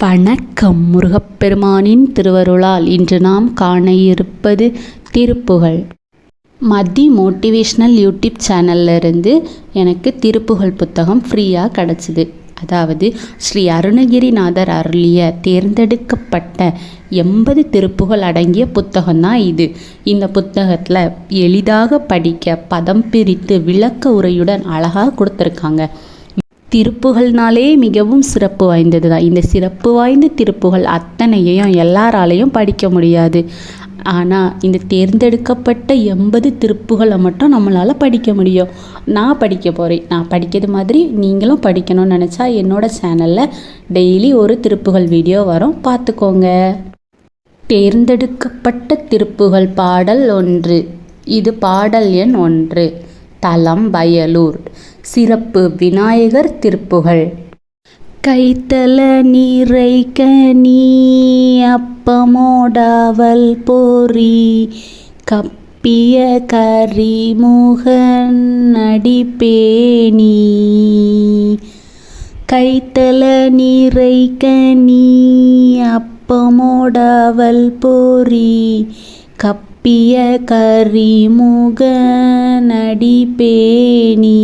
வணக்கம் முருகப்பெருமானின் திருவருளால் இன்று நாம் காண இருப்பது திருப்புகழ். மதி மோட்டிவேஷ்னல் யூடியூப் சேனல்ல இருந்து எனக்கு திருப்புகழ் புத்தகம் ஃப்ரீயாக கிடச்சிது. அதாவது ஸ்ரீ அருணகிரிநாதர் அருளிய தேர்ந்தெடுக்கப்பட்ட எண்பது திருப்புகள் அடங்கிய புத்தகம்தான் இது. இந்த புத்தகத்தில் எளிதாக படிக்க பதம் பிரித்து விளக்க உரையுடன் அழகாக கொடுத்துருக்காங்க. திருப்புகள்னாலே மிகவும் சிறப்பு வாய்ந்தது தான் இந்த சிறப்பு வாய்ந்த திருப்புகள் அத்தனையையும் எல்லாராலையும் படிக்க முடியாது. ஆனால் இந்த தேர்ந்தெடுக்கப்பட்ட எண்பது திருப்புகளை மட்டும் நம்மளால் படிக்க முடியும். நான் படிக்க போகிறேன் நான் படிக்கிறது மாதிரி நீங்களும் படிக்கணும்னு நினச்சா என்னோட சேனலில் டெய்லி ஒரு திருப்புகள் வீடியோ வரும். பார்த்துக்கோங்க. தேர்ந்தெடுக்கப்பட்ட திருப்புகள் பாடல் ஒன்று. இது பாடல் எண் ஒன்று. தலம் வயலூர். சிறப்பு விநாயகர் திருப்புகழ். கைத்தல நீரை கனி அப்பமோடாவல் போரி கப்பிய கரிமுகன் அடிப்பேணி கைத்தல நீரை கனி அப்பமோடாவல் போரி கப்பிய கரிமுக அடிப்பேணி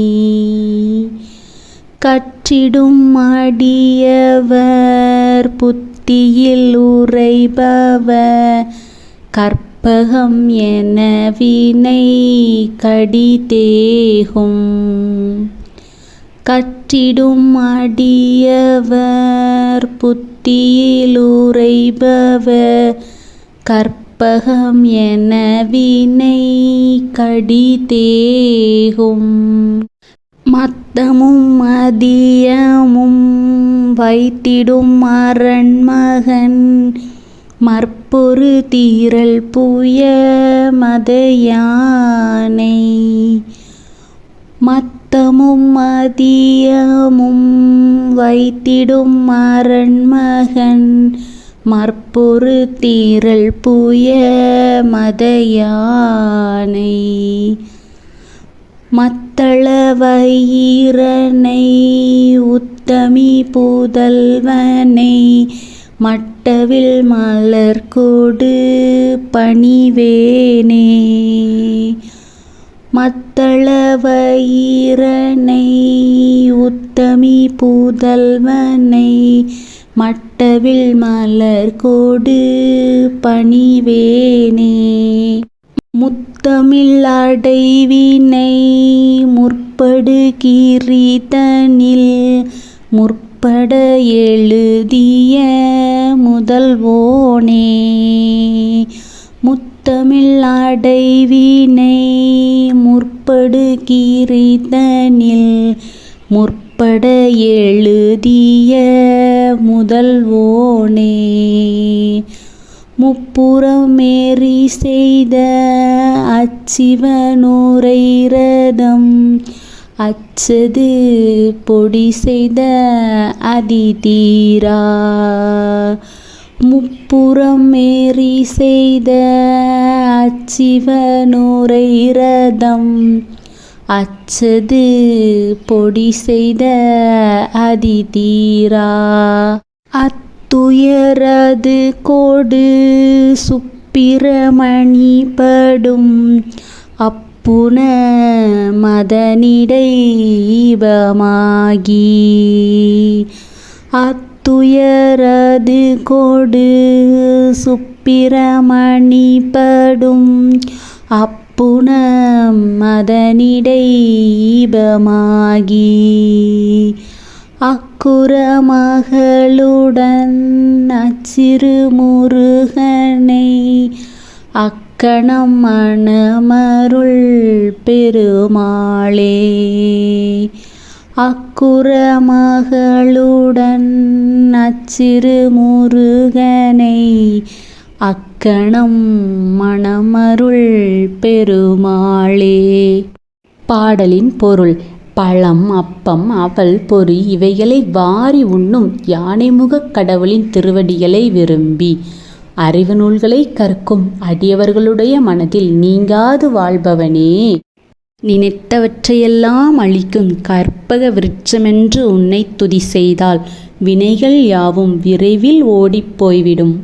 கற்றிடும் அடியவர் புத்தியில் உரைபவர் கற்பகம் என வினை கடிதேகும். கற்றிடும் அடியவர் புத்தியில் உரைபவர் கற்பகம் என வினை கடிதேகும். மத்தமும் மதியமும் வைத்திடும் அரண்மகன் மற்பொரு தீரல் புய மதயானை. மத்தமும் மதியமும் வைத்திடும் அரண்மகன் மற்பொரு தீரல் புய மதயானை. மத்தளவயிரனை உத்தமி புதல்வனை மட்டவில் மலர்கொடு பணிவேனே. மத்தளவயிரனை உத்தமி புதல்வனை மட்டவில் மலர் கோடு பணிவேனே. முத்தமிழ் அடைவினை முற்படு கீரிதனில் முற்பட எழுதிய முதல்வோனே. முத்தமிழ் அடைவினை முற்படு கீரிதனில் முற்பட எழுதிய முதல்வோனே முப்புறமேறி செய்த அச்சிவனூரை ரதம் அச்சது பொடி செய்த அதிதீரா. முப்புறமேறி செய்த அச்சிவனூரை ரதம் அச்சது பொடி செய்த அதிதீரா. அத் துயரது கோடு சுப்பிரமணி படும் அப்புன மதனிடை ஈபமாகி அத்துயரது கோடு சுப்பிரமணி படும் அப்புன மதனிடை ஈபமாகி அக்குறமகளுடன் அச்சிறு முருகனை அக்கணம் மணமருள் பெருமாளே. அக்குறமகளுடன் அச்சிறு முருகனை அக்கணம் மணமருள் பெருமாளே. பாடலின் பொருள் பழம் அப்பம் அவல் பொறி இவைகளை வாரி உண்ணும் யானைமுகக் கடவுளின் திருவடிகளை விரும்பி. அறிவு நூல்களை கற்கும் அடியவர்களுடைய மனதில் நீங்காது வாழ்பவனே. நினைத்தவற்றையெல்லாம் அளிக்கும் கற்பக விருட்சமென்று உன்னை துதி செய்தால் வினைகள் யாவும் விரைவில் ஓடிப்போய்விடும்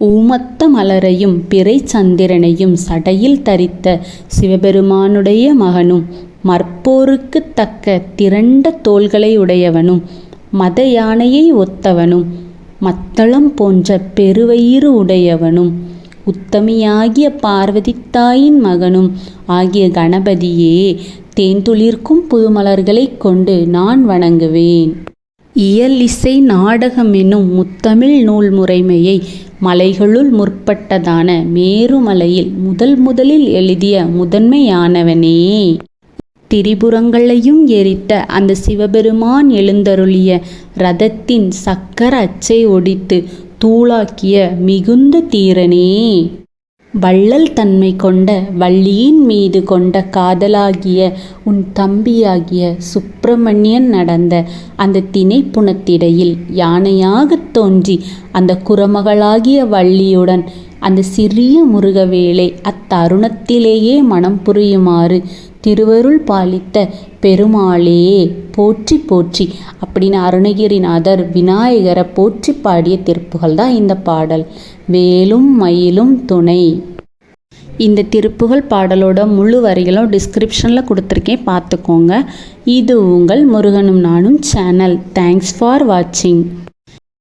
ஊமத்த மலரையும் பிறை சந்திரனையும் சடையில் தரித்த சிவபெருமானுடைய மகனும் மற்போருக்குத் தக்க திரண்ட தோள்களை உடையவனும் மத யானையை ஒத்தவனும் மத்தளம் போன்ற பெருவயிறு உடையவனும் உத்தமியாகிய பார்வதித்தாயின் மகனும் ஆகிய கணபதியே தேன்துளிர்க்கும் புதுமலர்களைக் கொண்டு நான் வணங்குவேன். இயல் இசை நாடகம் என்னும் முத்தமிழ் நூல் முறைமையை மலைகளுள் முற்பட்டதான மேருமலையில் முதல் முதலில் எழுதிய முதன்மையானவனே. திரிபுரங்களையும் எரித்த அந்த சிவபெருமான் எழுந்தருளிய ரதத்தின் சக்கர அச்சை ஒடித்து தூளாக்கிய மிகுந்த தீரனே. வள்ளல் தன்மை கொண்ட வள்ளியின் மீது கொண்ட காதலாகிய உன் தம்பியாகிய சுப்பிரமணியன் நடந்த அந்த திணைப்புணத்திடையில் யானையாகத் தோன்றி அந்த குரமகளாகிய வள்ளியுடன் அந்த சிறிய முருகவேளை அத்தருணத்திலேயே மனம் புரியுமாறு திருவருள் பாலித்த பெருமாளே போற்றி போற்றி அப்படின்னு அருணகிரிநாதர் விநாயகரை போற்றி பாடிய திருப்புகள் தான் இந்த பாடல். வேலும் மயிலும் துணை. இந்த திருப்புகழ் பாடலோட முழு வரிகளும் டிஸ்கிரிப்ஷனில் கொடுத்துருக்கேன். பார்த்துக்கோங்க. இது உங்கள் முருகனும் நானும் சேனல் தேங்க்ஸ் ஃபார் வாட்சிங்